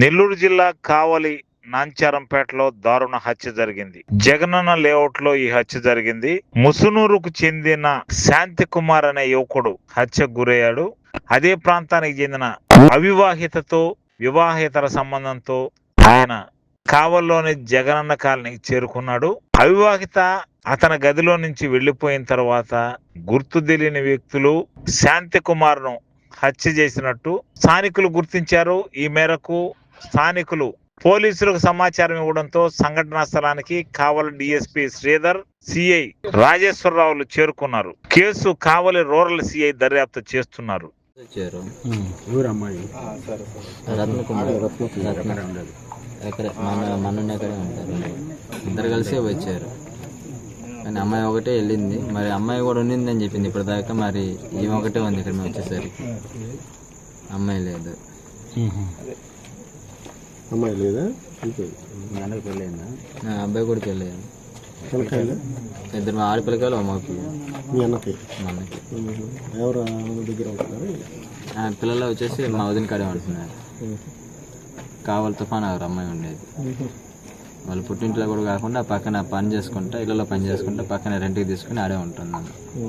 నెల్లూరు జిల్లా కావలి నాంచారంపేటలో దారుణ హత్య జరిగింది. జగనన్న లేఅవుట్లో ఈ హత్య జరిగింది. ముసునూరుకు చెందిన శాంతి కుమార్ అనే యువకుడు హత్యకు గురయ్యాడు. అదే ప్రాంతానికి చెందిన అవివాహితతో వివాహేతర సంబంధంతో ఆయన కావల్లోని జగనన్న కాలనీకి చేరుకున్నాడు. అవివాహిత అతని గదిలో నుంచి వెళ్ళిపోయిన తర్వాత గుర్తు తెలియని వ్యక్తులు శాంతి కుమార్ను హత్య చేసినట్టు స్థానికులు గుర్తించారు. ఈ మేరకు స్థానికులు పోలీసులకు సమాచారం ఇవ్వడంతో సంఘటనా స్థలానికి కావలి డిఎస్పీ శ్రీధర్ సిఐ రాజేశ్వరరావులు చేరుకున్నారు. కేసు కావలి రూరల్ సిఐ దర్యాప్తు చేస్తున్నారు. ఇద్దరు కలిసి వచ్చారు. కానీ అమ్మాయి ఒకటే వెళ్ళింది. మరి అమ్మాయి కూడా ఉండిందని చెప్పింది. ఇప్పటిదాకా మరి ఈమె ఒకటే ఉంది ఇక్కడ మేము వచ్చేసరికి. అమ్మాయి లేదు. అమ్మాయి లేదా? నా అబ్బాయి కూడా పిల్లకాయలు ఇద్దరు మా ఆడపిల్లకాయలు మగ మీ అన్నకి? మనకి ఎవరు ఆమె దగ్గర ఉంటున్నారు? ఆ పిల్లలు వచ్చేసి మా వదిన కాడే ఉంటున్నారు. కావాలి తుఫాన్ ఆరు అమ్మాయి ఉండేది. వాళ్ళు పుట్టింట్లో కూడా కాకుండా పక్కన పని చేసుకుంటా ఇళ్ళలో పని చేసుకుంటా పక్కన రెంట్కి తీసుకుని ఆడే ఉంటుంది